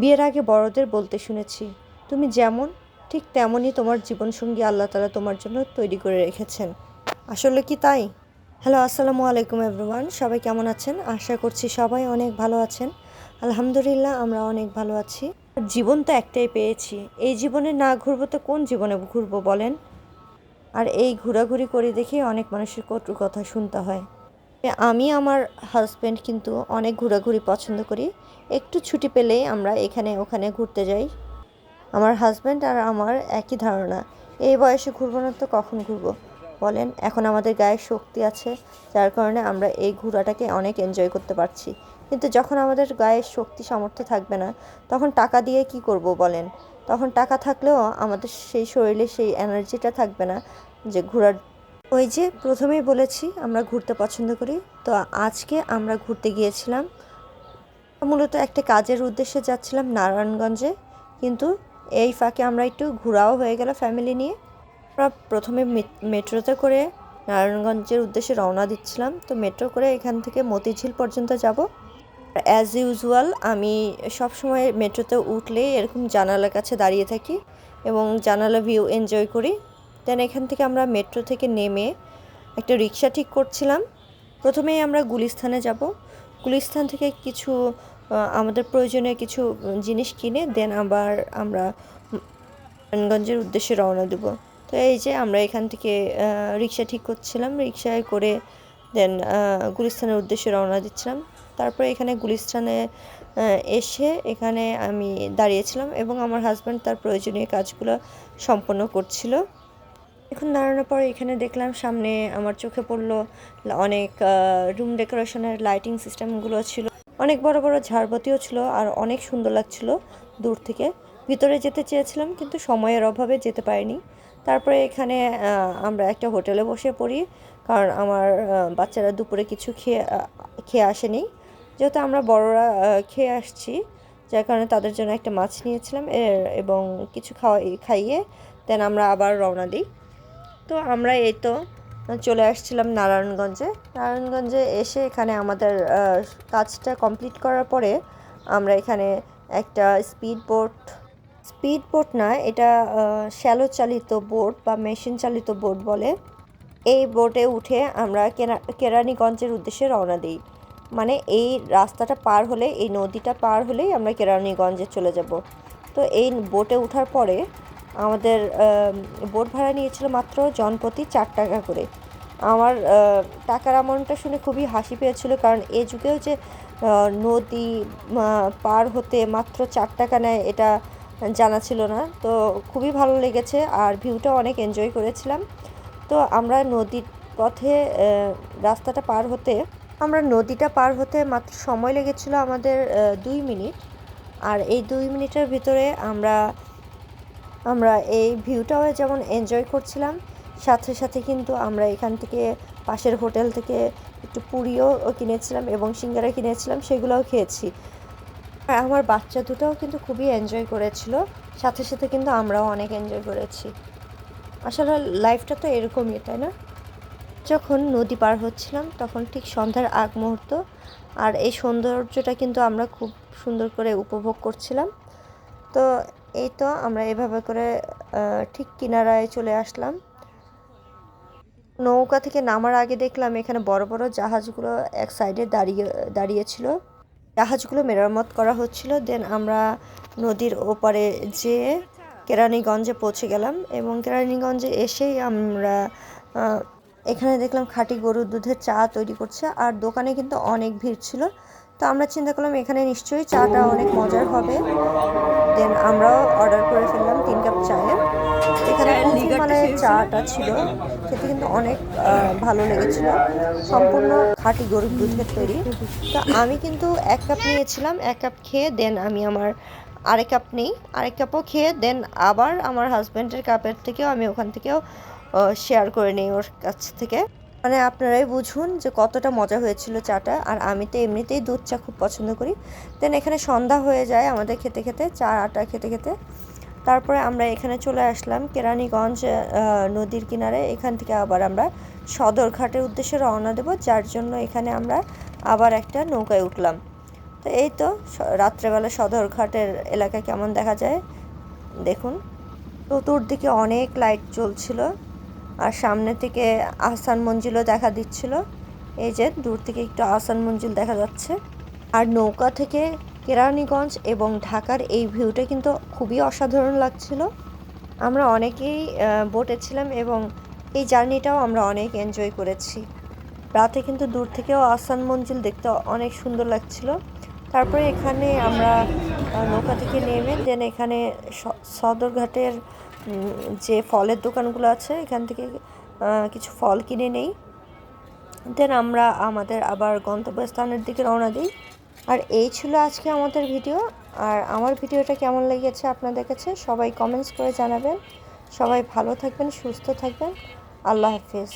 বিয়ের আগে বড়দের বলতে শুনেছি, তুমি যেমন, ঠিক তেমনই তোমার জীবনসঙ্গী আল্লাহ তালা তোমার জন্য তৈরি করে রেখেছেন। আসলে কি তাই? হ্যালো, আসসালামু আলাইকুম এভরিওয়ান, সবাই কেমন আছেন? আশা করছি সবাই অনেক ভালো আছেন। আলহামদুলিল্লাহ, আমরা অনেক ভালো আছি। জীবন তো একটাই পেয়েছি, এই জীবনে না ঘুরবো তো কোন জীবনে ঘুরবো বলেন? আর এই ঘোরাঘুরি করে দেখে অনেক মানুষের কটু কথা শুনতে হয়। আমি আমার হাজব্যান্ড কিন্তু অনেক ঘোরাঘুরি পছন্দ করি। একটু ছুটি পেলেই আমরা এখানে ওখানে ঘুরতে যাই। আমার হাজব্যান্ড আর আমার একই ধারণা। এই বয়সে ঘুরবো না তো কখন ঘুরবো? বলেন, এখন আমাদের গায়ে শক্তি আছে, যার কারণে আমরা এই ঘোরাটাকে অনেক এনজয় করতে পারছি। কিন্তু যখন আমাদের গায়ে শক্তি সামর্থ্য থাকবে না, তখন টাকা দিয়ে কি করব বলেন? তখন টাকা থাকলেও আমাদের সেই শরীরে সেই এনার্জিটা থাকবে না যে ঘোরার ওই যে প্রথমেই বলেছি, আমরা ঘুরতে পছন্দ করি। তো আজকে আমরা ঘুরতে গিয়েছিলাম। মূলত একটা কাজের উদ্দেশ্যে যাচ্ছিলাম নারায়ণগঞ্জে। কিন্তু এই ফাঁকে আমরা একটু ঘোরাও হয়ে গেল ফ্যামিলি নিয়ে। আমরা প্রথমে মেট্রোতে করে নারায়ণগঞ্জের উদ্দেশ্যে রওনা দিচ্ছিলাম। তো মেট্রো করে এখান থেকে মতিঝিল পর্যন্ত যাব। অ্যাজ ইউজুয়াল আমি সব সময় মেট্রোতে উঠলেই এরকম জানালার কাছে দাঁড়িয়ে থাকি এবং জানালা ভিউ এনজয় করি। দেন এখান থেকে আমরা মেট্রো থেকে নেমে একটা রিক্সা ঠিক করছিলাম। প্রথমেই আমরা গুলিস্থানে যাব। গুলিস্থান থেকে কিছু আমাদের প্রয়োজনীয় কিছু জিনিস কিনে দেন আবার আমরা নারায়ণগঞ্জের উদ্দেশ্যে রওনা দেব। তো এই যে আমরা এখান থেকে রিক্সা ঠিক করছিলাম। রিক্সায় করে দেন গুলিস্থানের উদ্দেশ্যে রওনা দিচ্ছিলাম। তারপরে এখানে গুলিস্থানে এসে এখানে আমি দাঁড়িয়েছিলাম এবং আমার হাজব্যান্ড তার প্রয়োজনীয় কাজগুলো সম্পন্ন করছিল। এখন দাঁড়ানোর পর এখানে দেখলাম সামনে আমার চোখে পড়ল অনেক রুম ডেকোরেশনের লাইটিং সিস্টেমগুলো ছিল। অনেক বড় বড় ঝাড়বাতিও ছিল আর অনেক সুন্দর লাগছিল দূর থেকে। ভিতরে যেতে চেয়েছিলাম কিন্তু সময়ের অভাবে যেতে পারিনি। তারপরে এখানে আমরা একটা হোটেলে বসে পড়ি কারণ আমার বাচ্চারা দুপুরে কিছু খেয়ে খেয়ে আসেনি। যেহেতু আমরা বড়রা খেয়ে আসছি, যার কারণে তাদের জন্য একটা মাছ নিয়েছিলাম এবং কিছু খাওয়া খাইয়ে দেন আমরা আবার রওনা দিই। তো আমরা এই তো চলে আসছিলাম নারায়ণগঞ্জে। নারায়ণগঞ্জে এসে এখানে আমাদের কাজটা কমপ্লিট করার পরে আমরা এখানে একটা স্পিড বোট স্পিড বোট না, এটা শ্যালো চালিত বোট বা মেশিন চালিত বোট বলে। এই বোটে উঠে আমরা কেনা, কেরানীগঞ্জের উদ্দেশ্যে রওনা দিই। মানে এই রাস্তাটা পার হলে, এই নদীটা পার হলেই আমরা কেরানীগঞ্জে চলে যাব। তো এই বোটে ওঠার পরে আমাদের বোট ভাড়া নিয়েছিল মাত্র জনপ্রতি চার টাকা করে। আমার টাকার অ্যামাউন্টটা শুনে খুবই হাসি পেয়েছিল, কারণ এ যুগেও যে নদী পার হতে মাত্র চার টাকা নেয়, এটা জানা ছিল না। তো খুবই ভালো লেগেছে আর ভিউটা অনেক এনজয় করেছিলাম। তো আমরা নদীর পথে রাস্তাটা পার হতে, আমরা নদীটা পার হতে মাত্র সময় লেগেছিল আমাদের দুই মিনিট। আর এই দুই মিনিটের ভিতরে আমরা আমরা এই ভিউটাও যেমন এনজয় করছিলাম, সাথে সাথে কিন্তু আমরা এখান থেকে পাশের হোটেল থেকে একটু পুরিও কিনেছিলাম এবং সিঙ্গারা কিনেছিলাম, সেগুলোও খেয়েছি। আর আমার বাচ্চা দুটাও কিন্তু খুবই এনজয় করেছিল, সাথে সাথে কিন্তু আমরাও অনেক এনজয় করেছি। আসলে লাইফটা তো এরকমই, তাই না? যখন নদী পার হচ্ছিলাম, তখন ঠিক সন্ধ্যার আগ মুহূর্ত, আর এই সৌন্দর্যটা কিন্তু আমরা খুব সুন্দর করে উপভোগ করছিলাম। তো এই তো আমরা এভাবে করে ঠিক কিনারায় চলে আসলাম। নৌকা থেকে নামার আগে দেখলাম এখানে বড় বড় জাহাজগুলো এক সাইডে দাঁড়িয়ে দাঁড়িয়েছিল জাহাজগুলো মেরামত করা হচ্ছিল। দেন আমরা নদীর ওপারে যেয়ে কেরানীগঞ্জে পৌঁছে গেলাম এবং কেরানীগঞ্জে এসেই আমরা এখানে দেখলাম খাঁটি গরুর দুধের চা তৈরি করছে। আর দোকানে কিন্তু অনেক ভিড় ছিল। তো আমরা চিন্তা করলাম এখানে নিশ্চয়ই চাটা অনেক মজার হবে। দেন আমরাও অর্ডার করে ফেললাম তিন কাপ চায়ের এখানে হিমালয়ের চাটা ছিল। সেটি কিন্তু অনেক ভালো লেগেছিল। সম্পূর্ণ খাঁটি গরুর দুধের তৈরি। তো আমি কিন্তু এক কাপ নিয়েছিলাম এক কাপ খেয়ে দেন আমি আমার আরেক কাপ নেই। আরেক কাপও খেয়ে দেন আবার আমার হাজব্যান্ডের কাপের থেকেও আমি ওখান থেকেও শেয়ার করে নিই ওর কাছ থেকে। মানে আপনারাই বুঝুন যে কতটা মজা হয়েছিল চাটা। আর আমি তো এমনিতেই দুধ চা খুব পছন্দ করি। দেন এখানে সন্ধ্যা হয়ে যায় আমাদের খেতে খেতে, চা আটা খেতে খেতে। তারপরে আমরা এখানে চলে আসলাম কেরানীগঞ্জ নদীর কিনারে। এখান থেকে আবার আমরা সদরঘাটের উদ্দেশ্যে রওনা দেব, যার জন্য এখানে আমরা আবার একটা নৌকায় উঠলাম। তো এই তো রাত্রেবেলা সদরঘাটের এলাকা কেমন দেখা যায়, দেখুন। চতুর্দিকে অনেক লাইট জ্বলছিল। আর সামনে থেকে আহসান মঞ্জিলও দেখা দিচ্ছিল। এই যে, দূর থেকে একটু আহসান মঞ্জিল দেখা যাচ্ছে। আর নৌকা থেকে কেরানীগঞ্জ এবং ঢাকার এই ভিউটা কিন্তু খুবই অসাধারণ লাগছিল। আমরা অনেকেই বোটে ছিলাম এবং এই জার্নিটাও আমরা অনেক এনজয় করেছি। রাতে কিন্তু দূর থেকেও আসান মঞ্জিল দেখতে অনেক সুন্দর লাগছিল। তারপরে এখানে আমরা নৌকা থেকে নেমে দেন এখানে সদরঘাটের যে ফলের দোকানগুলো আছে, এখান থেকে কিছু ফল কিনে নেই। দেন আমরা আমাদের আবার গন্তব্যস্থানের দিকে রওনা দিই। আর এই ছিল আজকে আমাদের ভিডিও। আর আমার ভিডিওটা কেমন লেগেছে আপনাদের কাছে, সবাই কমেন্টস করে জানাবেন। সবাই ভালো থাকবেন, সুস্থ থাকবেন। আল্লাহ হাফিজ।